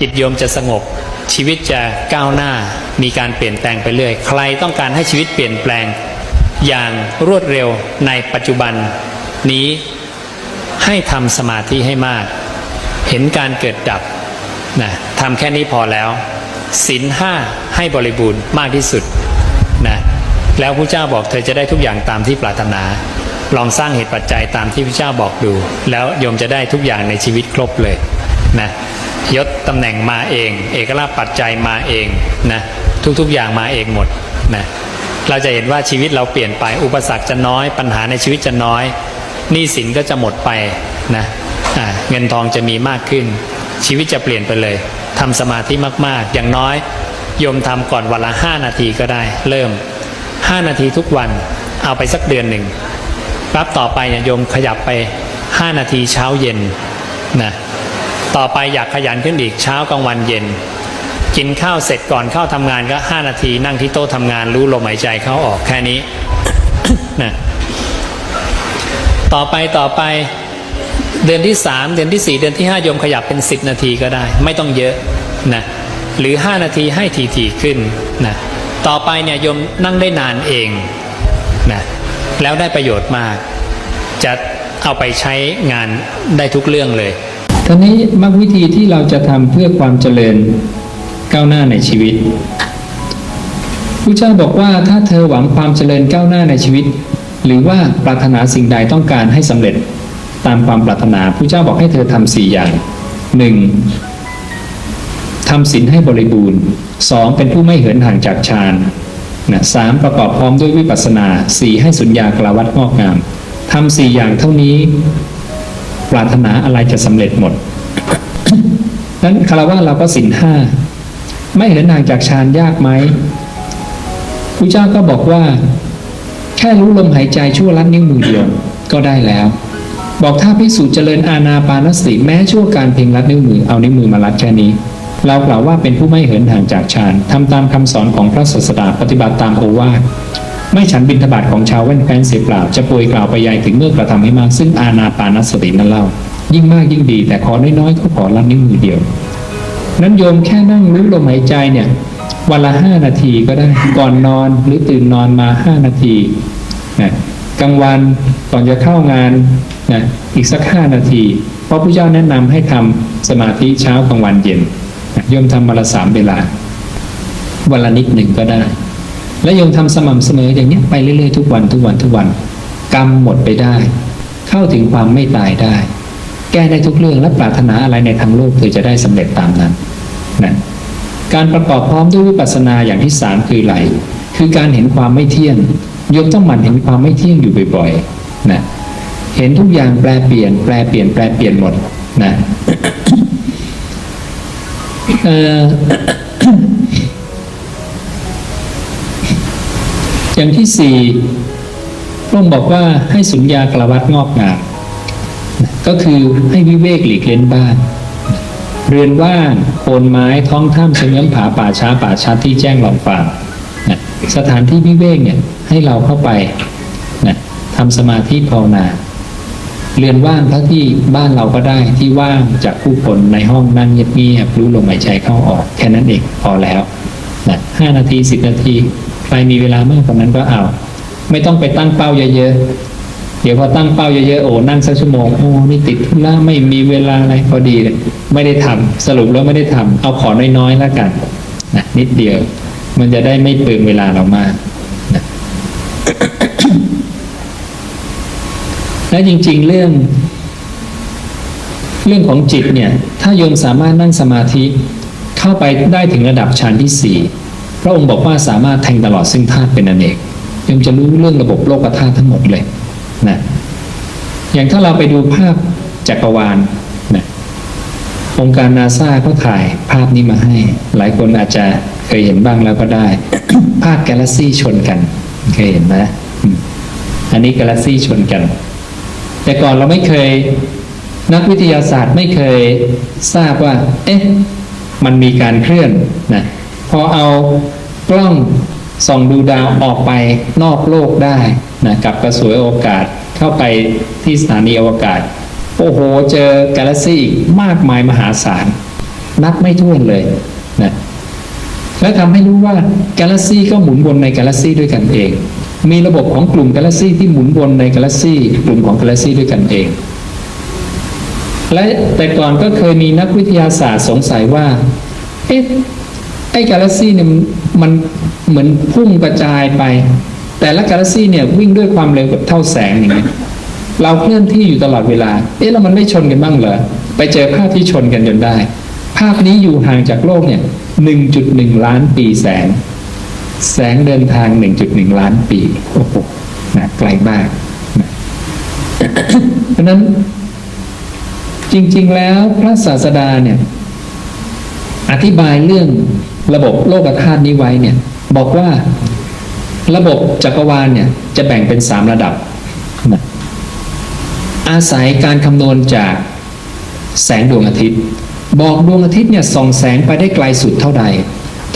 จิตโยมจะสงบ ชีวิตจะก้าวหน้า มีการเปลี่ยนแปลงไปเรื่อย ใครต้องการให้ชีวิตเปลี่ยนแปลง อย่างรวดเร็วในปัจจุบันนี้ให้ทำสมาธิให้มาก เห็นการเกิดดับนะทำแค่นี้พอแล้วศีลห้าให้บริบูรณ์มากที่สุดนะแล้วพระเจ้าบอกเธอจะได้ทุกอย่างตามที่ปรารถนา ลองสร้างเหตุปัจจัยตามที่พระเจ้าบอกดู แล้วโยมจะได้ทุกอย่างในชีวิตครบเลยนะ ยศตำแหน่งมาเอง เอกลาภปัจจัยมาเองนะทุกๆอย่างมาเองหมดนะเราจะเห็นว่าชีวิตเราเปลี่ยนไปอุปสรรคจะน้อยปัญหาในชีวิตจะน้อยหนี้สินก็จะหมดไปนะอ่าเงินทองจะมีมากขึ้น ชีวิตจะเปลี่ยนไปเลยทำสมาธิมากๆ อย่างน้อยโยมทำก่อนวันละ 5 นาทีก็ได้ เริ่ม 5 นาทีทุกวันเอาไปสักเดือนหนึ่งปั๊บต่อไปเนี่ยโยมขยับไป 5 นาทีเช้าเย็นนะ ต่อไปอยากขยันขึ้นอีกเช้ากลางวันเย็น กินข้าวเสร็จก่อนเข้าทำงานก็ 5 นาทีนั่งที่โต๊ะทำงานรู้ลมหายใจเข้าออกแค่นี้นะต่อไปต่อไปเดือนที่ 3 เดือนที่ 4 เดือนที่ 5 ยมขยับเป็น 10 นาทีก็ได้ ไม่ต้องเยอะนะหรือ 5 นาทีให้ทีๆขึ้นนะต่อไปเนี่ยยมนั่งได้นานเองนะแล้วได้ประโยชน์มาก จะเอาไปใช้งานได้ทุกเรื่องเลย ทีนี้มรรควิธีที่เราจะทำเพื่อความเจริญก้าวหน้าในชีวิตพระเจ้าบอกว่าถ้าเธอหวังความเจริญก้าวหน้าในชีวิต หรือว่าปรารถนาสิ่งใดต้องการให้สำเร็จตามความปรารถนาพระเจ้าบอกให้เธอทำสี่อย่างหนึ่งทำศีลให้บริบูรณ์สองเป็นผู้ไม่เหินห่างจากฌานนะสามประกอบพร้อมด้วยวิปัสสนาสี่ให้สุญญากลาวัดงอกงามทำสี่อย่างเท่านี้ ปรารถนาอะไรจะสำเร็จหมดนั้นคารวะเราก็สินห้าไม่เหินห่างจากฌานยากไหมพระเจ้าก็บอกว่า แค่รู้ลมหายใจชั่วลัดนิ้วมือเดียวก็ได้แล้ว บอกถ้าพิสูจน์เจริญอาณาปานสติแม้ชั่วการเพียงลัดนิ้วมือเอานิ้วมือมาลัดแค่นี้ เรากล่าวว่าเป็นผู้ไม่เหินห่างจากฌานทำตามคำสอนของพระศาสดาปฏิบัติตามโอวาท ไม่ฉันบินทบาทของชาวแว่นแคว้นเสียเปล่า จะป่วยกล่าวไปยายถึงเมื่อกระทำให้มาก ซึ่งอาณาปานสตินั่นเล่า ยิ่งมากยิ่งดี แต่ขอน้อยๆก็ขอรับนิ้วมือเดียว นั้นโยมแค่นั่งรู้ลมหายใจเนี่ย วันละห้านาทีก็ได้ ก่อนนอนหรือตื่นนอนมาห้านาทีนะกลางวันก่อนจะเข้างานนะอีกสักห้านาที เพราะพระเจ้าแนะนำให้ทำสมาธิเช้ากลางวันเย็นนะโยมทำวันละสามเวลา วันละนิดหนึ่งก็ได้ และโยมทำสม่ำเสมออย่างนี้ไปเรื่อยๆทุกวันทุกวันทุกวัน กรรมหมดไปได้ เข้าถึงความไม่ตายได้ แก้ได้ทุกเรื่องและปรารถนาอะไรในทางโลกเธอจะได้สำเร็จตามนั้นนะการประกอบพร้อมด้วยวิปัสสนาอย่างที่สามคืออะไรคือการเห็นความไม่เที่ยงโยมต้องหมั่นเห็นความไม่เที่ยงอยู่บ่อยๆนะเห็นทุกอย่างแปลเปลี่ยน แปลเปลี่ยนแปลเปลี่ยนหมดนะเอ่อ อย่างที่สี่พระองค์บอกว่าให้สุญญากลวัดงอกงามก็คือให้วิเวกหลีกเล่นบ้าน เรือนว่างโคนไม้ท้องถ้ำเชิงน้ำผาป่าช้าป่าชัดที่แจ้งหลองฟางสถานที่วิเวกเนี่ยให้เราเข้าไปนะทำสมาธิภาวนาเรือนว่างเท่าที่บ้านเราก็ได้ที่ว่างจากผู้คนในห้องนั่งเงียบๆรู้ลมหายใจเข้าออก แค่นั้นเองพอแล้วนะห้านาทีสิบนาที ใครมีเวลามากกว่านั้นก็เอาไม่ต้องไปตั้งเป้าเยอะๆ เดี๋ยวพอตั้งเป้าเยอะๆ โอ้ นั่งสักชั่วโมง โอ้ นี่ติดธุระไม่มีเวลาอะไรพอดีเลยไม่ได้ทำสรุปแล้วไม่ได้ทำเอาขอน้อยๆแล้วกันนะนิดเดียว มันจะได้ไม่เปลืองเวลาเรามากนะและจริงๆ เรื่อง เรื่องของจิตเนี่ย ถ้าโยมสามารถนั่งสมาธิเข้าไปได้ถึงระดับฌานที่สี่ พระองค์บอกว่าสามารถแทงตลอดซึ่งธาตุเป็นอเนกยมจะรู้เรื่องระบบโลกธาตุทั้งหมดเลยนะอย่างถ้าเราไปดูภาพจักรวาลนะองค์การนาซาก็ถ่ายภาพนี้มาให้ หลายคนอาจจะเคยเห็นบ้างแล้วก็ได้ ภาพกาแล็กซี่ชนกัน เคยเห็นไหมอันนี้กาแล็กซี่ชนกัน แต่ก่อนเราไม่เคยนักวิทยาศาสตร์ไม่เคยทราบว่า เอ๊ะ มันมีการเคลื่อนนะ พอเอากล้องส่องดูดาวออกไปนอกโลกได้นะกับกระสวยอวกาศเข้าไปที่สถานีอวกาศ โอ้โห เจอกาแล็กซี่อีกมากมายมหาศาล นับไม่ถ้วนเลยนะและทำให้รู้ว่ากาแล็กซี่ก็หมุนวนในกาแล็กซี่ด้วยกันเอง มีระบบของกลุ่มกาแล็กซี่ที่หมุนวนในกาแล็กซี่กลุ่มของกาแล็กซี่ด้วยกันเอง และแต่ก่อนก็เคยมีนักวิทยาศาสตร์สงสัยว่า เอ๊ะ ไอ้กาแล็กซี่เนี่ยมันเหมือนพุ่งกระจายไป แต่ละกาแล็กซี่เนี่ยวิ่งด้วยความเร็วกับเท่าแสงอย่างเงี้ยเราเคลื่อนที่อยู่ตลอดเวลา เอ๊ะแล้วมันไม่ชนกันบ้างเหรอ ไปเจอภาพที่ชนกันจนได้ ภาพนี้อยู่ห่างจากโลกเนี่ย 1.1 ล้านปีแสง แสงเดินทาง 1.1 ล้านปี โอ้โหนะไกลมากนะเพราะนั้นจริง ๆ แล้วพระศาสดาเนี่ย อธิบายเรื่อง ระบบโลกธาตุนี้ไว้เนี่ยบอกว่าระบบจักรวาลเนี่ยจะแบ่งเป็นสามระดับ อาศัยการคำนวณจากแสงดวงอาทิตย์ บอกดวงอาทิตย์เนี่ยส่องแสงไปได้ไกลสุดเท่าใด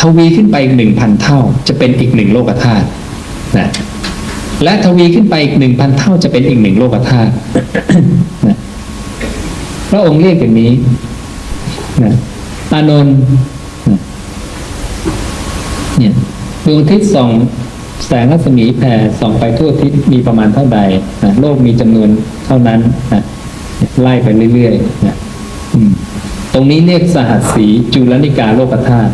ทวีขึ้นไปอีกหนึ่งพันเท่า จะเป็นอีกหนึ่งโลกธาตุนะและทวีขึ้นไปอีกหนึ่งพันเท่าจะเป็นอีกหนึ่งโลกธาตุนะพระองค์เรียกอย่างนี้นะอานนท์น เนี่ยดวงอาทิตย์ส่องแสงรัศมีแผ่ส่องไปทั่วทิศมีประมาณเท่าใดนะโลกมีจำนวนเท่านั้นนะไล่ไปเรื่อยๆนะตรงนี้เรียกสหัสสีจุลนิกาโลกธาตุ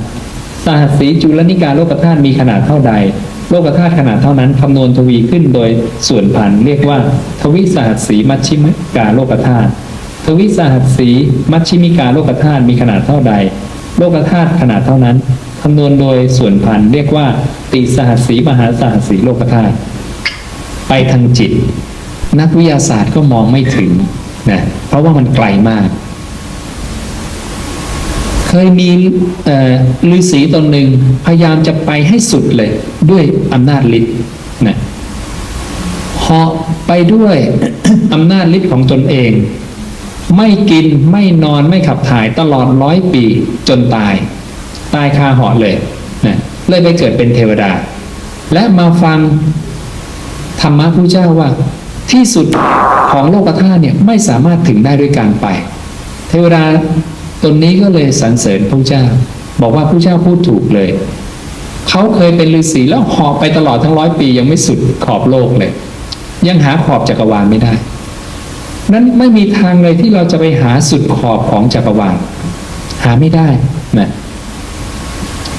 สหัสสีจุลนิกาโลกธาตุมีขนาดเท่าใด โลกธาตุขนาดเท่านั้นคำนวณทวีขึ้นโดยส่วนพันเรียกว่า ทวิสหัสสีมัชชิมกาโลกธาตุทวิสหัสสีมัชชิมิกาโลกธาตุมีขนาดเท่าใด โลกธาตุขนาดเท่านั้น คำนวณโดยส่วนพันเรียกว่า ติสหัสสีมหาสหัสสีโลกธาตุไปทางจิต นักวิทยาศาสตร์ก็มองไม่ถึงนะเพราะว่ามันไกลมาก เคยมีฤาษีตนหนึ่งพยายามจะไปให้สุดเลยด้วยอำนาจฤทธิ์นะเหาะไปด้วยอำนาจฤทธิ์ของตนเอง ไม่กินไม่นอนไม่ขับถ่ายตลอดร้อยปีจนตาย ตายคาหาะเลยนะเลยไปเกิดเป็นเทวดา และมาฟังธรรมะพระเจ้าว่าที่สุดของโลกธาตุเนี่ยไม่สามารถถึงได้ด้วยการไป เทวดาตนนี้ก็เลยสรรเสริญพระเจ้า บอกว่าพระเจ้าพูดถูกเลย เขาเคยเป็นฤาษีแล้วหอบไปตลอดทั้งร้อยปียังไม่สุดขอบโลกเลย ยังหาขอบจักรวาลไม่ได้ นั้นไม่มีทางเลยที่เราจะไปหาสุดขอบของจักรวาลหาไม่ได้นะ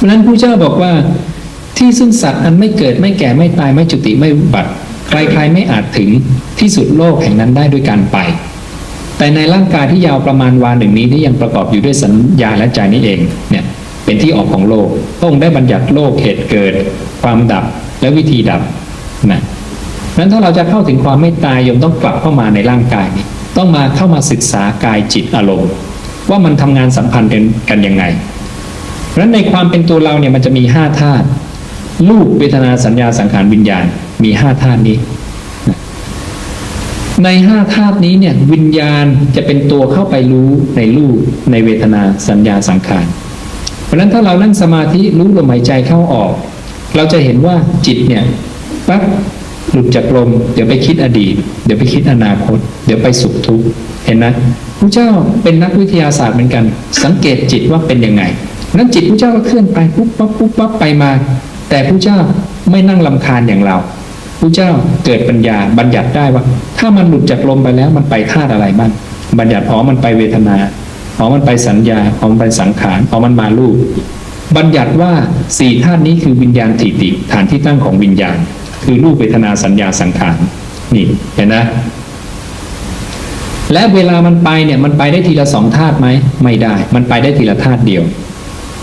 ราะฉะนั้นผู้เจ้าบอกว่าที่ซึ่งสัตว์อันไม่เกิดไม่แก่ไม่ตายไม่จุติไม่บัติใครๆไม่อาจถึงที่สุดโลกแห่งนั้นได้ด้วยการไป แต่ในร่างกายที่ยาวประมาณวาหนึ่งนี้ที่ยังประกอบอยู่ด้วยสัญญาและใจนี้เองเนี่ยเป็นที่ออกของโลกพระองค์ได้บัญญัติโลกเหตุเกิด ความดับและวิธีดับนะนั้นถ้าเราจะเข้าถึงความไม่ตายยมต้องกลับเข้ามาในร่างกายนี้ต้องมาเข้ามาศึกษากายจิตอารมณ์ ว่ามันทำงานสัมพันธ์กันยังไง เพราะฉะนั้นในความเป็นตัวเราเนี่ยมันจะมีห้าธาตุรูปเวทนาสัญญาสังขารวิญญาณมีห้าธาตุนี้ ในห้าธาตุนี้เนี่ยวิญญาณจะเป็นตัวเข้าไปรู้ในรูปในเวทนาสัญญาสังขารเพราะฉะนั้นถ้าเรานั่งสมาธิรู้ลมหายใจเข้าออก เราจะเห็นว่าจิตเนี่ยปั๊บหลุดจากลมเดี๋ยวไปคิดอดีต เดี๋ยวไปคิดอนาคต เดี๋ยวไปสุขทุกข์เห็นไหมพระเจ้าเป็นนักวิทยาศาสตร์เหมือนกัน สังเกตจิตว่าเป็นยังไง นั้นจิตพระเจ้าก็เคลื่อนไปปุ๊บปั๊บปุ๊บปั๊บไปมา แต่พระเจ้าไม่นั่งลำคาญอย่างเราพระเจ้าเกิดปัญญาบัญญัติได้ว่า ถ้ามันหลุดจากลมไปแล้วมันไปธาตุอะไรบ้างบัญญัติอ๋อมันไปเวทนาอ๋อมันไปสัญญาอ๋อมันไปสังขารอ๋อมันมารูปบัญญัติว่าสี่ธาตุนี้คือวิญญาณถิติ ฐานที่ตั้งของวิญญาณ คือรูปเวทนาสัญญาสังขารนี่เห็นนะและเวลามันไปเนี่ยมันไปได้ทีละสองธาตุไหมไม่ได้ มันไปได้ทีละธาตุเดียว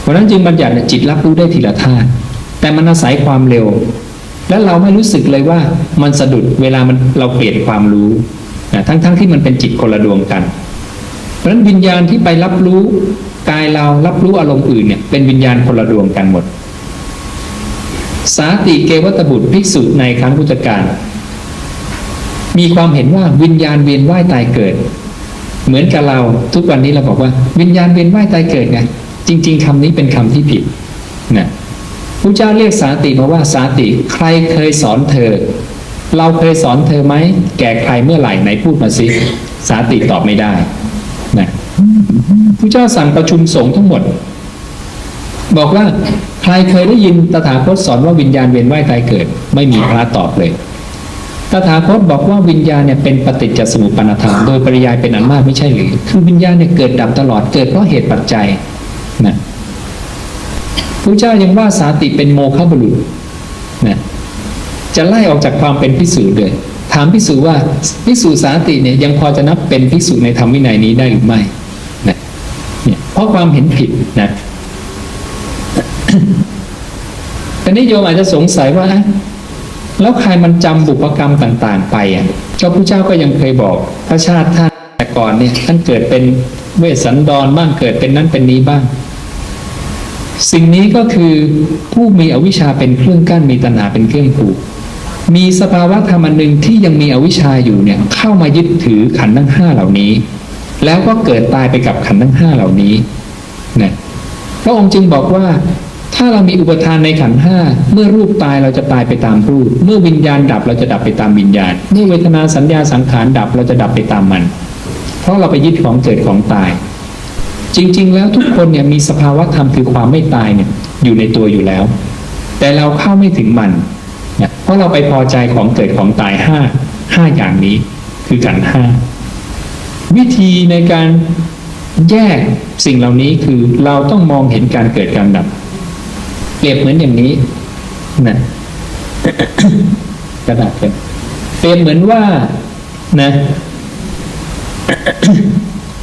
ราะนั้นจึงบัญญัติจิตรับรู้ได้ทีละธาตุแต่มันอาศัยความเร็ว และเราไม่รู้สึกเลยว่ามันสะดุดเวลามันเราเปลี่ยนความรู้นะทั้งๆทที่มันเป็นจิตคนละดวงกัน เพราะฉะนั้นวิญญาณที่ไปรับรู้กายเรารับรู้อารมณ์อื่นเนี่ยเป็นวิญญาณคนละดวงกันหมด สาติเกวัตบุตรภิกษุในครั้งพุทธกาลมีความเห็นว่าวิญญาณเวียนว่ายตายเกิด เหมือนกับเราทุกวันนี้เราบอกว่าวิญญาณเวียนว่ายตายเกิดไง จริง ๆคำนี้เป็นคำที่ผิดนะพระเจ้าเรียกสาติมาว่าสาติใครเคยสอนเธอ เราเคยสอนเธอไหมแก่ใครเมื่อไหร่ไหนพูดมาสิสาติตอบไม่ได้นะพระเจ้าสั่งประชุมสงฆ์ทั้งหมด บอกว่าใครเคยได้ยินตถาคตสอนว่าวิญญาณเวียนว่ายตายเกิด ไม่มีพระตอบเลยตถาคตบอกว่าวิญญาณเนี่ยเป็นปฏิจจสมุปปนธรรมโดยปริยายเป็นอันมากไม่ใช่หรือ คือวิญญาณเนี่ยเกิดดับตลอดเกิดเพราะเหตุปัจจัย นะพระเจ้ายังว่าสาติเป็นโมฆะบุรุษนะจะไล่ออกจากความเป็นพิสูจน์เลยถามพิสูจว่าพิสูจสาติเนี่ยยังพอจะนับเป็นพิสูจในธรรมวินัยนี้ได้หรือไม่นะเนี่ยเพราะความเห็นผิดนะแต่นิยมอาจจะสงสัยว่าอะแล้วใครมันจำบุพกรรมต่างๆ ไปอะก็พระเจ้าก็ยังเคยบอกพระชาติท่านแต่ก่อนเนี่ยท่านเกิดเป็นเวสสันดรบ้างเกิดเป็นนั้นเป็นนี้บ้าง สิ่งนี้ก็คือผู้มีอวิชชาเป็นเครื่องกั้นมีตัณหาเป็นเครื่องผูก มีสภาวะธรรมอันหนึ่งที่ยังมีอวิชชาอยู่เนี่ยเข้ามายึดถือขันธ์ทั้งห้าเหล่านี้ แล้วก็เกิดตายไปกับขันธ์ทั้งห้าเหล่านี้นะพระองค์จึงบอกว่าถ้าเรามีอุปทานในขันห้าเมื่อรูปตายเราจะตายไปตามรูป เมื่อวิญญาณดับเราจะดับไปตามวิญญาณเมื่อเวทนาสัญญาสังขารดับเราจะดับไปตามมัน เพราะเราไปยึดของเกิดของตาย จริง ๆ แล้วทุกคนเนี่ยมีสภาวะธรรมคือความไม่ตายเนี่ยอยู่ในตัวอยู่แล้ว แต่เราเข้าไม่ถึงมันนะเพราะเราไปพอใจของเกิดของตายห้าห้าอย่างนี้ คือขันห้าวิธีในการแยกสิ่งเหล่านี้คือเราต้องมองเห็นการเกิดการดับ เปรียบเหมือนอย่างนี้นะกระดาษกันเปรียบเหมือนว่านะ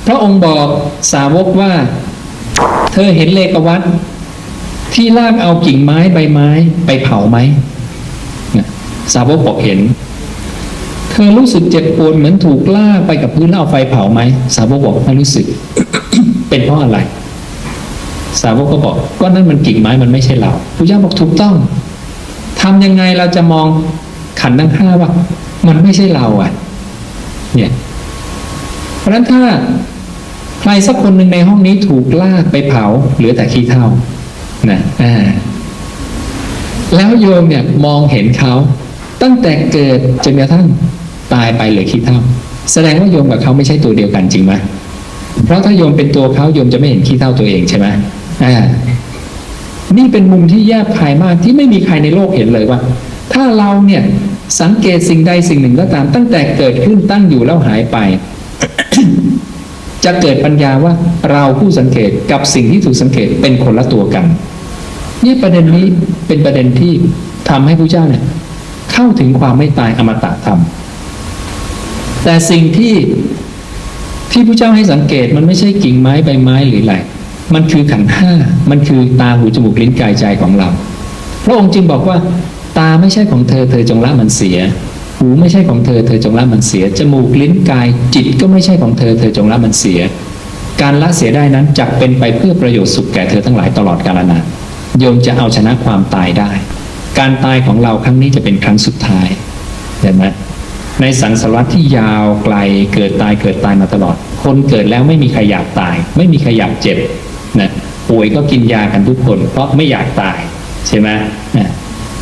พระองค์บอกสาวกว่า เธอเห็นเลกวัตที่ลากเอากิ่งไม้ใบไม้ไปเผาไหมสาวกบอกเห็น เธอรู้สึกเจ็บปวดเหมือนถูกลากไปกับพื้นแล้วเอาไฟเผาไหมสาวกบอกไม่รู้สึก เป็นเพราะอะไร สาวกก็บอกก็นั่นมันกิ่งไม้มันไม่ใช่เราพระเจ้าบอกถูกต้องทำยังไงเราจะมองขันทั้งห้าว่า มันไม่ใช่เราอะ เนี่ย เพราะฉะนั้นถ้า ใครสักคนหนึ่งในห้องนี้ถูกลากไปเผาเหลือแต่ขี้เถ้านะอ่าแล้วโยมเนี่ยมองเห็นเขาตั้งแต่เกิดจนกระทั่งตายไปเหลือขี้เถ้าแสดงว่าโยมกับเขาไม่ใช่ตัวเดียวกันจริงไหมเพราะถ้าโยมเป็นตัวเขาโยมจะไม่เห็นขี้เถ้าตัวเองใช่ไหมอ่านี่เป็นมุมที่แยบคายมากที่ไม่มีใครในโลกเห็นเลยว่า ถ้าเราเนี่ยสังเกตสิ่งใดสิ่งหนึ่งก็ตาม ตั้งแต่เกิดขึ้นตั้งอยู่แล้วหายไป จะเกิดปัญญาว่าเราผู้สังเกตกับสิ่งที่ถูกสังเกตเป็นคนละตัวกันเนี่ยประเด็นนี้เป็นประเด็นที่ทำให้พระเจ้าเนี่ยเข้าถึงความไม่ตายอมตะธรรม แต่สิ่งที่ที่พระเจ้าให้สังเกตมันไม่ใช่กิ่งไม้ใบไม้หรืออะไรมันคือขันห้า มันคือตาหูจมูกลิ้นกายใจของเรา พระองค์จึงบอกว่า ตาไม่ใช่ของเธอเธอจงละมันเสีย หูไม่ใช่ของเธอ เธอจงละมันเสีย จมูกลิ้นกาย จิตก็ไม่ใช่ของเธอ เธอจงละมันเสีย การละเสียได้นั้นจักเป็นไปเพื่อประโยชน์สุขแก่เธอทั้งหลายตลอดกาลนานโยมจะเอาชนะความตายได้ การตายของเราครั้งนี้จะเป็นครั้งสุดท้ายเห็นไหมในสังสารวัตที่ยาวไกลเกิดตายเกิดตายมาตลอด คนเกิดแล้วไม่มีใครอยากตาย ไม่มีใครอยากเจ็บนะป่วยก็กินยากันทุกคน เพราะไม่อยากตายใช่ไหมนะ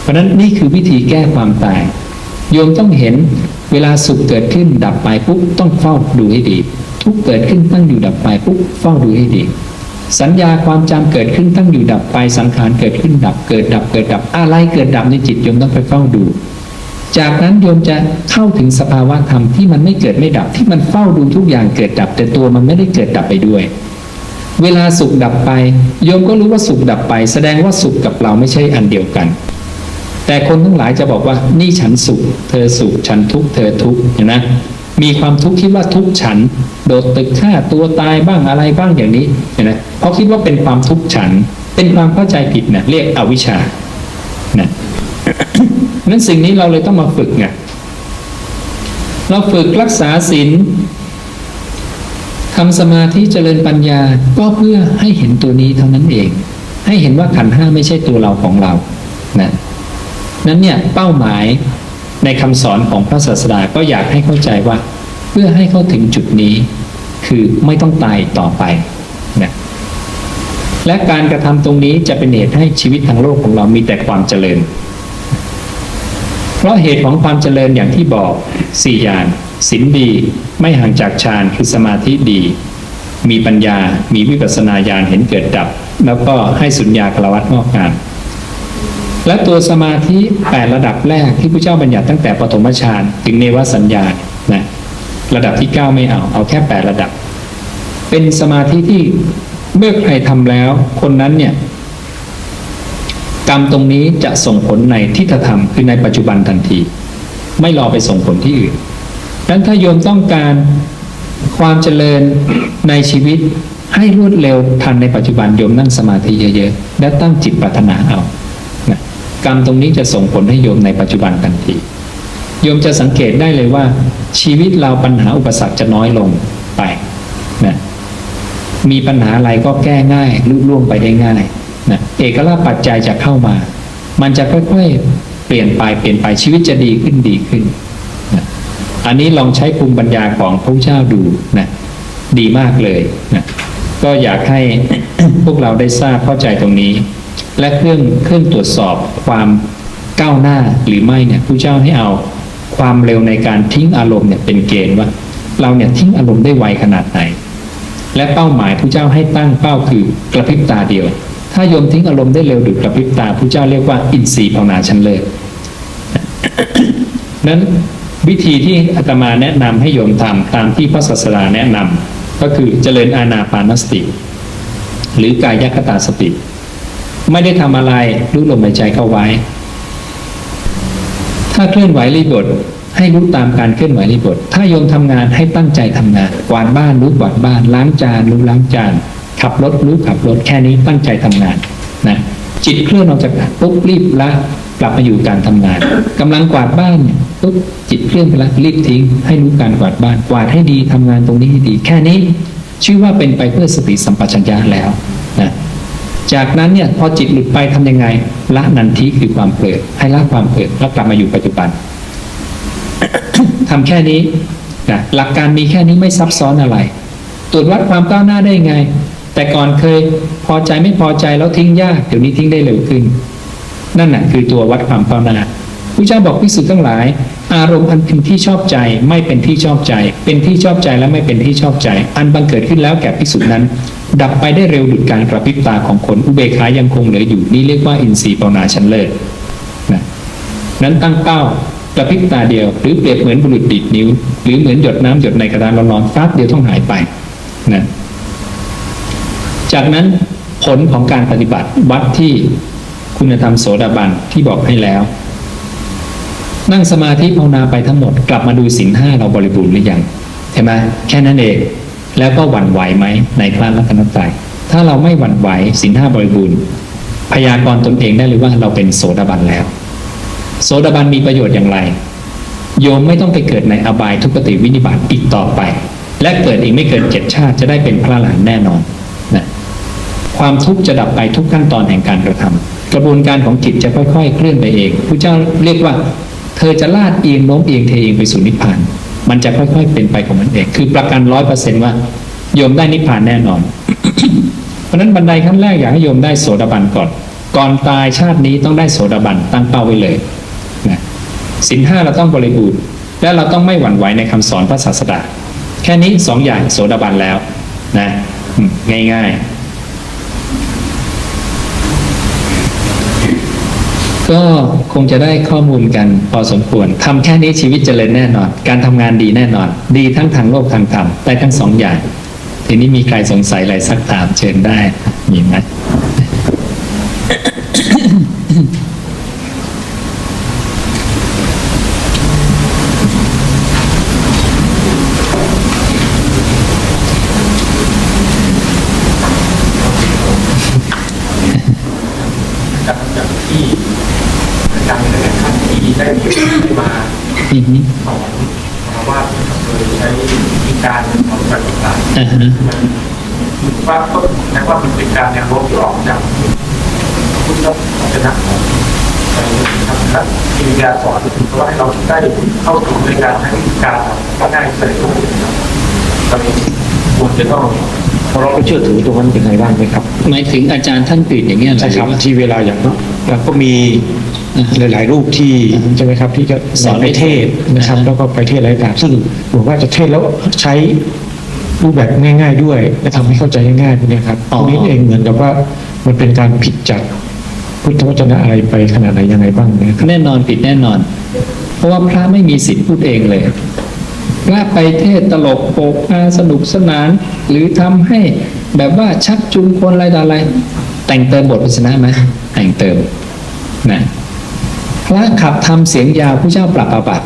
เพราะฉะนั้นนี่คือวิธีแก้ความตาย โยมต้องเห็นเวลาสุขเกิดขึ้นดับไปปุ๊บต้องเฝ้าดูให้ดี ทุกเกิดขึ้นตั้งอยู่ดับไปปุ๊บเฝ้าดูให้ดี สัญญาความจำเกิดขึ้นตั้งอยู่ดับไปสังขารเกิดขึ้นดับเกิดดับเกิดดับอะไรเกิดดับในจิตโยมต้องไปเฝ้าดู จากนั้นโยมจะเข้าถึงสภาวะธรรมที่มันไม่เกิดไม่ดับที่มันเฝ้าดูทุกอย่างเกิดดับ แต่ตัวมันไม่ได้เกิดดับไปด้วยเวลาสุขดับไป โยมก็รู้ว่าสุขดับไป แสดงว่าสุขกับเราไม่ใช่อันเดียวกัน แต่คนทั้งหลายจะบอกว่านี่ฉันสุข เธอสุขฉันทุกข์เธอทุกข์เห็นไหมมีความทุกข์คิดว่าทุกข์ฉัน โดดตึกฆ่าตัวตายบ้างอะไรบ้างอย่างนี้เห็นไหมเพราะคิดว่าเป็นความทุกข์ฉัน เป็นความเข้าใจผิดนะเรียกอวิชชานะนั้นสิ่งนี้เราเลยต้องมาฝึกไงเราฝึกรักษาศีลทำสมาธิเจริญปัญญาก็เพื่อให้เห็นตัวนี้เท่านั้นเอง ให้เห็นว่าขันห้าไม่ใช่ตัวเราของเรานะ นั้นเนี่ยเป้าหมายในคำสอนของพระศาสดาก็อยากให้เข้าใจว่า เพื่อให้เข้าถึงจุดนี้ คือไม่ต้องตายต่อไปนะและการกระทำตรงนี้จะเป็นเหตุให้ชีวิตทางโลกของเรามีแต่ความเจริญ เพราะเหตุของความเจริญอย่างที่บอกสี่อย่างศีลดีไม่ห่างจากฌานคือสมาธิดี มีปัญญา มีวิปัสสนาญาณเห็นเกิดดับ แล้วก็ให้สุญญากลวัตงอกงาม และตัวสมาธิแปดระดับแรกที่พระเจ้าบัญญัติตั้งแต่ปฐมฌานถึงเนวสัญญานะระดับที่เก้าไม่เอา เอาแค่แปดระดับ เป็นสมาธิที่เมื่อใครทำแล้ว คนนั้นเนี่ยกรรมตรงนี้จะส่งผลในทิฏฐธรรมคือในปัจจุบันทันที ไม่รอไปส่งผลที่อื่นดังนั้นถ้าโยมต้องการความเจริญในชีวิตให้รวดเร็วทันในปัจจุบันโยมนั่งสมาธิเยอะๆและตั้งจิตปรารถนาเอา กรรมตรงนี้จะส่งผลให้โยมในปัจจุบันทันทีโยมจะสังเกตได้เลยว่า ชีวิตเราปัญหาอุปสรรคจะน้อยลงไปนะมีปัญหาอะไรก็แก้ง่ายลุล่วงไปได้ง่ายนะเอกลักษณ์ปัจจัยจะเข้ามา มันจะค่อยๆเปลี่ยนไปเปลี่ยนไปชีวิตจะดีขึ้นดีขึ้นนะอันนี้ลองใช้ภูมิปัญญาของพระเจ้าดูนะดีมากเลยนะก็อยากให้พวกเราได้ทราบเข้าใจตรงนี้ และเครื่องเครื่องตรวจสอบความก้าวหน้าหรือไม่เนี่ยผู้เจ้าให้เอาความเร็วในการทิ้งอารมณ์เนี่ยเป็นเกณฑ์ว่า เราเนี่ยทิ้งอารมณ์ได้ไวขนาดไหน และเป้าหมายผู้เจ้าให้ตั้งเป้าคือกระพริบตาเดียว ถ้าโยมทิ้งอารมณ์ได้เร็วดุจกระพริบตาผู้เจ้าเรียกว่าอินทรีย์ภาวนาชั้นเลิศนั้นวิธีที่อาตมาแนะนำให้โยมทำตามที่พระศาสดาแนะนำก็คือเจริญอานาปานสติ หรือกายคตาสติ ไม่ได้ทำอะไรรู้ลมหายใจเข้าไว้ ถ้าเคลื่อนไหวรีบทให้รู้ตามการเคลื่อนไหวรีบท ถ้าโยมทำงานให้ตั้งใจทำงาน กวาดบ้านรู้กวาดบ้าน ล้างจานรู้ล้างจาน ขับรถรู้ขับรถ แค่นี้ตั้งใจทำงานนะ จิตเคลื่อนออกจากงานปุ๊บรีบละ กลับมาอยู่การทำงานกำลังกวาดบ้านเนี่ยปุ๊บจิตเคลื่อนไปละรีบทิ้ง ให้รู้การกวาดบ้าน กวาดให้ดีทำงานตรงนี้ให้ดี แค่นี้ ชื่อว่าเป็นไปเพื่อสติสัมปชัญญะแล้วนะ จากนั้นเนี่ยพอจิตหลุดไปทำยังไง ละนันทิคือความเผลอให้ละความเผลอแล้วกลับมาอยู่ปัจจุบันทำแค่นี้นะหลักการมีแค่นี้ไม่ซับซ้อนอะไร ตรวจวัดความก้าวหน้าได้ยังไง แต่ก่อนเคยพอใจไม่พอใจแล้วทิ้งยากเดี๋ยวนี้ทิ้งได้เร็วขึ้น นั่นน่ะคือตัววัดความก้าวหน้าพระเจ้าบอกพิสุทั้งหลาย อารมณ์อันเป็นที่ชอบใจไม่เป็นที่ชอบใจ เป็นที่ชอบใจและไม่เป็นที่ชอบใจ อันบังเกิดขึ้นแล้วแก่พิสุนั้น ดับไปได้เร็วดุจการกระพริบตาของคนอุเบกขายังคงเหลืออยู่นี่เรียกว่าอินทรีย์ภาวนาชั้นเลิศนะนั้นตั้งเป้ากระพริบตาเดียว หรือเปรียบเหมือนบุรุษดิดนิ้ว หรือเหมือนหยดน้ำหยดในกระดานร้อนๆฟาเดียวต้องหายไปนะจากนั้นผลของการปฏิบัติวัดที่คุณธรรมโสดาบันที่บอกให้แล้ว นั่งสมาธิภาวนาไปทั้งหมดกลับมาดูสินห้าเราบริบูรณ์หรือยังใช่ไหมแค่นั้นเองแล้วก็หวั่นไหวไหมในพระรัตนตรัยถ้าเราไม่หวั่นไหวสินห้าบริบูรณ์พยากรณ์ตนเองได้เลยว่าเราเป็นโสดาบันแล้ว โสดาบันมีประโยชน์อย่างไร โยมไม่ต้องไปเกิดในอบายทุกขติวินิบาตอีกต่อไป และเกิดอีกไม่เกินเจ็ดชาติจะได้เป็นพระหลานแน่นอนนะความทุกข์จะดับไปทุกขั้นตอนแห่งการกระทำกระบวนการของจิตจะค่อย ๆ เคลื่อนไปเองพระเจ้าเรียกว่า เธอจะลาดเอียงโน้มเอียงเทเองไปสู่นิพพาน มันจะค่อย ๆ เป็นไปของมันเอง คือประกันร้อยเปอร์เซนต์ว่าโยมได้นิพพานแน่นอน เพราะนั้นบันไดขั้นแรกอยากให้โยมได้โสดาบันก่อน ก่อนตายชาตินี้ต้องได้โสดาบันตั้งเป้าไว้เลยนะสินห้าเราต้องบริบูรณ์และเราต้องไม่หวั่นไหวในคำสอนพระศาสดา แค่นี้สองอย่างโสดาบันแล้วนะง่ายๆ ก็คงจะได้ข้อมูลกันพอสมควรทำแค่นี้ชีวิตเจริญแน่นอน การทำงานดีแน่นอน ดีทั้งทางโลกทางธรรมได้ทั้งสองอย่าง ทีนี้มีใครสงสัยอะไรสักถามเชิญได้มีไหม จากจากที่อาจารย์หลายๆท่านที่ได้มา อือฮึสอนมาว่าโดยใช้วิธีการของปฏิบัติอ่าฮะมันว่าก็แม้ว่ามันเป็นการแนวโน้มที่ออกจากพุทธศาสนาของไปนะครับที่มีการสอนเพราะว่าให้เราได้เข้าถึงในการใช้วิธีการก็ได้เสร็จเราควรจะต้องพอเราไปเชื่อถือตรงนั้นยังไงบ้างไหมครับหมายถึงอาจารย์ท่านอื่นอย่างเงี้ยเหรอใช่ครับหอว่าที่เวลาอย่างเราก็มีอ่าฮะ หลาย ๆ รูปที่ใช่ไหมครับที่จะสอนไปเทศน์นะครับอ่าฮะแล้วก็ไปเทศน์อะไรต่างๆซึ่งบอกว่าจะเทศน์แล้วใช้รูปแบบง่าย ๆ ด้วยและทำให้เข้าใจง่ายๆพวกเนี้ยครับอ๋ตอรงนี้เองเหมือนกับว่ามันเป็นการผิดจากพุทธวจนะอะไรไปขนาดไหนยังไงบ้างเนะครับแน่นอนผิดแน่นอน เพราะว่าพระไม่มีสิทธิ์พูดเองเลยพระไปเทศตลกโปกฮาสนุกสนาน หรือทำให้แบบว่าชักจูงคนอะไรต่ออะไร แต่งเติมบทพระชนะไหมแต่งเติมนะพ ระขับทำเสียงยาวผู้เจ้าปรับอาบัติ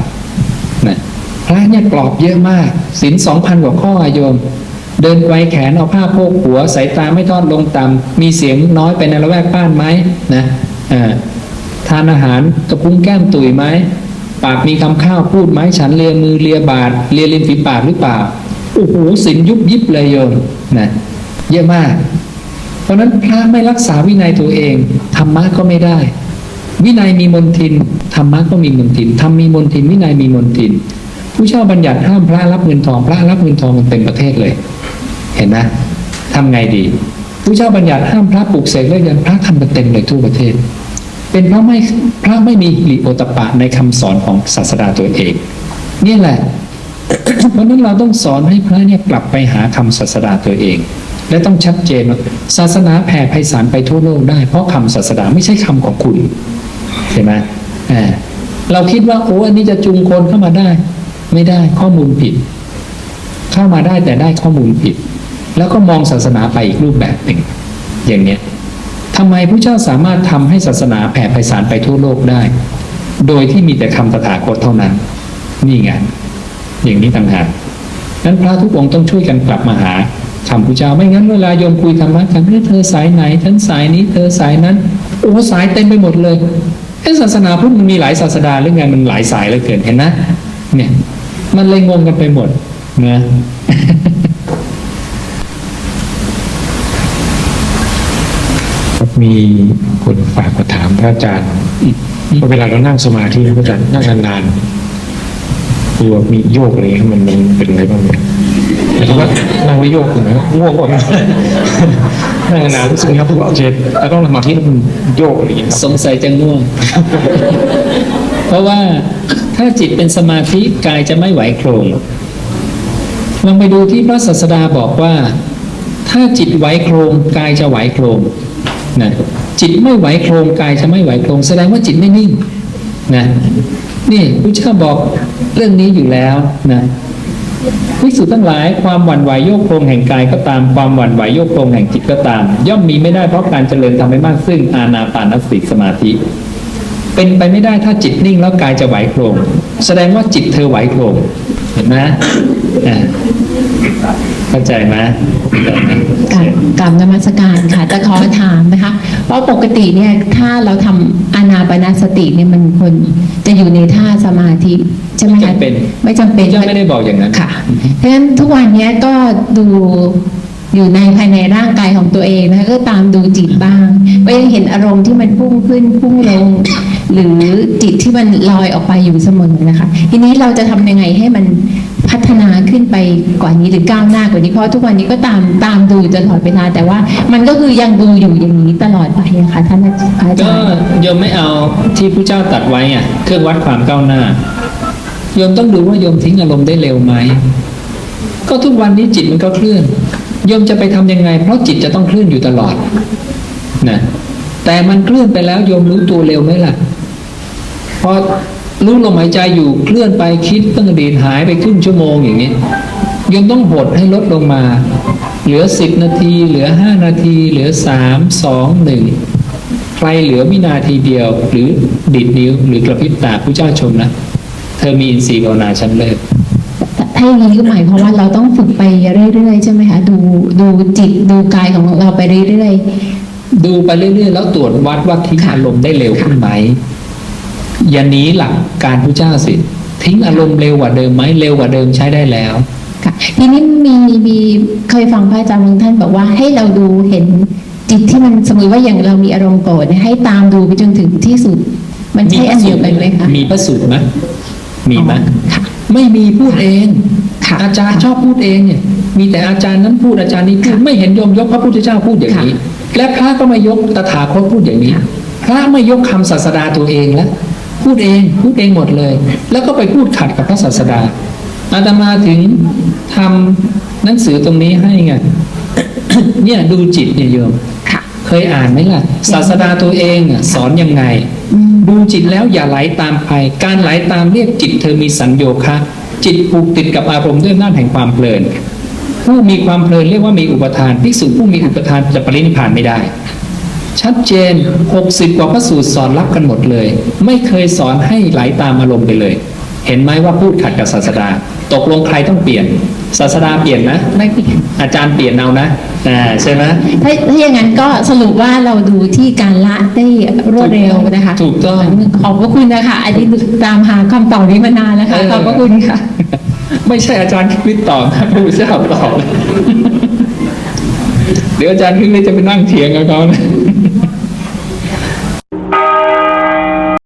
นะพระเนี่ยกรอบเยอะมากศีลสองพันกว่าข้ออะโยม เดินไกวแขนเอาผ้าโพกหัวสายตาไม่ทอดลงต่ำมีเสียงน้อยไปในละแวกบ้านไหมนะอ่าทานอาหารกระพุ้งแก้มตุยไหมปากมีคำข้าวพูดไหมฉันเลียมือเลียบาทเลียริมฝีปากหรือเปล่าโอ้โหสินยุบยิบเลยโยมนะเยอะมาก เพราะนั้นพระไม่รักษาวินัยตัวเองธรรมะก็ไม่ได้ วินัยมีมนทินธรรมะก็มีมนทินธรรมมีมนทิน วินัยมีมนทินผู้เช่าบัญญัติห้ามพระรับเงินทองพระรับเงินทองกันเต็มประเทศเลย เห็นไหมทำไงดี ผู้เช่าบัญญัติห้ามพระปลูกเสกเลิกยันพระทำกันเต็มเลยทั่วประเทศ เป็นเพราะไม่พระไม่มีหิริโอตปปะในคำสอนของศาสดาตัวเองนี่แหละเพราะฉะนั้นเราต้องสอนให้พระเนี่ยกลับไปหาคำศาสดาตัวเอง และต้องชัดเจนว่าศาสนาแผ่ไพศาลไปทั่วโลกได้ เพราะคำศาสดาไม่ใช่คำของคุณ เห็นไหมเราคิดว่าโอ้อันนี้จะจูงคนเข้ามาได้ ไม่ได้ข้อมูลผิด เข้ามาได้แต่ได้ข้อมูลผิด แล้วก็มองศาสนาไปอีกรูปแบบหนึ่ง อย่างเนี้ยทำไมพระเจ้าสามารถทำให้ศาสนาแผ่ไพศาลไปทั่วโลกได้ โดยที่มีแต่คำตถาคตเท่านั้น นี่ไงอย่างนี้ต่างหากนั้นพระทุกองค์ต้องช่วยกันกลับมาหาคำพระเจ้าไม่งั้นเวลาโยมคุยธรรมะกันเฮ้เธอสายไหนฉันสายนี้เธอสายนั้นโอ้สายเต็มไปหมดเลย ศาสนาพุทธมันมีหลายศาสดาหรือไงมันหลายสายเหลือเกินเห็นนะเนี่ย มันเลยงงกันไปหมดนะมีคนฝากมาถามพระอาจารย์ว่าเวลาเรานั่งสมาธิพระอาจารย์นั่งนานๆตัวมีโยกอะไรเงี้ยมันมันเป็นอะไรบ้างเนี่ยหมายถึงว่านั่งแล้วโยกถูกไหมง่วงก่อ นนั่งนานรู้สึกครับว่าเจ็ดแล้วต้องสมาธิแล้วมันโยกอะไรอย่างเงี้ยครับสงสัยจะง่วง เพราะว่าถ้าจิตเป็นสมาธิกายจะไม่ไหวโครงลองไปดูที่พระศาสดาบอกว่า ถ้าจิตไหวโครงกายจะไหวโครงนะจิตไม่ไหวโครงกายจะไม่ไหวโครงแสดงว่าจิตไม่นิ่งนะนี่พระเจ้าบอกเรื่องนี้อยู่แล้วนะ ภิกษุทั้งหลายความหวั่นไหวโยกโครงแห่งกายก็ตามความหวั่นไหวโยกโครงแห่งจิตก็ตาม ย่อมมีไม่ได้เพราะการเจริญทำให้มากซึ่งอาณาปานสติสมาธิ เป็นไปไม่ได้ถ้าจิตนิ่งแล้วกายจะไหวโครง แสดงว่าจิตเธอไหวโครงเห็นไหมเข้าใจไหมเข้าใจไหมกับกับนมัสการค่ะจะขอถามนะคะ เพราะปกติเนี่ยถ้าเราทำอา นาปานสติเนี่ยมันควรจะอยู่ในท่าสมาธิใช่ไหมไม่คะจำเป็นไม่จำเป็นพระเจ้าไม่ได้บอกอย่างนั้นค่ะเพราะฉะนั้นทุกวันเนี้ยก็ดูอยู่ในภายในร่างกายของตัวเองนะคะก็ตามดูจิตบ้างก็ยังเห็นอารมณ์ที่มันพุ่งขึ้นพุ่งลง หรือจิตที่มันลอยออกไปอยู่เสมอนะคะ ทีนี้เราจะทำยังไงให้มันพัฒนา ขึ้นไปกว่านี้หรือก้าวหน้ากว่านี้เพราะทุกวันนี้ก็ตามตามดูตลอดเวลาแต่ว่า มันก็คือยังดูอยู่อย่างนี้ตลอดไปอะค่ะท่านอาจารย์โยมไม่เอาที่พระเจ้าตัดไว้อะเครื่องวัดความก้าวหน้าโยมต้องดูว่าโยมทิ้งอารมณ์ได้เร็วไหมก็ทุกวันนี้จิตมันก็เคลื่อนโยมจะไปทำยังไง เพราะจิตจะต้องเคลื่อนอยู่ตลอดนะแต่มันเคลื่อนไปแล้วโยมรู้ตัวเร็วไหมล่ะพอ รู้ลมหายใจอยู่เคลื่อนไปคิดตั้งอดีตหายไปครึ่งชั่วโมงอย่างนี้โยมต้องหดให้ลดลงมา เหลือสิบนาที เหลือห้านาที เหลือสามสองหนึ่งใครเหลือวินาทีเดียว หรือดิดนิ้ว หรือกระพริบตาผู้เจ้าชมนะเธอมีอินทรีย์ภาวนาชั้นเลิศถ้าอย่างนี้ก็หมายความว่าเราต้องฝึกไปเรื่อยๆใช่ไหมคะดูดูจิตดูกายของเราไปเรื่อยดูไปเรื่อยๆ แล้วตรวจวัดว่าทิ้งค่ะอารมณ์ได้เร็วขึ้นไหม อย่าหนีหลักการผู้เจ้าสิ ทิ้งอารมณ์เร็วกว่าเดิมไหมเร็วกว่าเดิมใช้ได้แล้วๆค่ะทีนี้มีมีเคยฟังพระอาจารย์บางท่านบอกว่าให้เราดูเห็นจิตที่มันสมมติว่าอย่างเรามีอารมณ์โกรธเนี่ยให้ตามดูไปจนถึงที่สุด มันใช่อันเดียวกันไหมคะมีพระสูตรไหมมีไหมค่ะไม่มีพูดเองค่ะอาจารย์ชอบพูดเองเนี่ยมีแต่อาจารย์นั้นพูดอาจารย์นี้พูดไม่เห็นโยมยกพระพุทธเจ้าพูดอย่างนี้ และพระก็ไม่ยกตถาคตพูดอย่างนี้ พระไม่ยกคำศาสดาตัวเองแล้ว พูดเองพูดเองหมดเลย แล้วก็ไปพูดขัดกับพระศาสดาอาตมาถึงทำหนังสือตรงนี้ให้ไงเนี่ยดูจิตเนี่ยโยมค่ะเคยอ่านไหมล่ะ ศาสดาตัวเองอะสอนยังไงอืมดูจิตแล้วอย่าไหลตามไปการไหลตามเรียกจิตเธอมีสัญโยคะ จิตผูกติดกับอารมณ์ด้วยอำนาจแห่งความเพลินผู้มีความเพลินเรียกว่ามีอุปทานภิกษุผู้มีอุปทานจะปรินิพพานไม่ได้ ชัดเจน 60 กว่าพระสูตรสอนรับกันหมดเลย ไม่เคยสอนให้ไหลตามอารมณ์ไปเลย เห็นไหมว่าพูดขัดกับศาสดา ตกลงใครต้องเปลี่ยน ศาสดาเปลี่ยนนะไม่เปลี่ยนอาจารย์เปลี่ยนเอานะอ่าใช่ไหมถ้าถ้าอย่างนั้นก็สรุปว่าเราดูที่การละได้รวดเร็วนะคะ ถูกต้องขอบพระคุณนะคะอันนี้ตามหาคำตอบนี้มานานแล้วค่ะเออขอบพระคุณค่ะ ไม่ใช่อาจารย์คริสตอบนะพระพุทธเจ้าตอบเดี๋ยวอาจารย์คริสจะไปนั่งเถียงกับเขานะ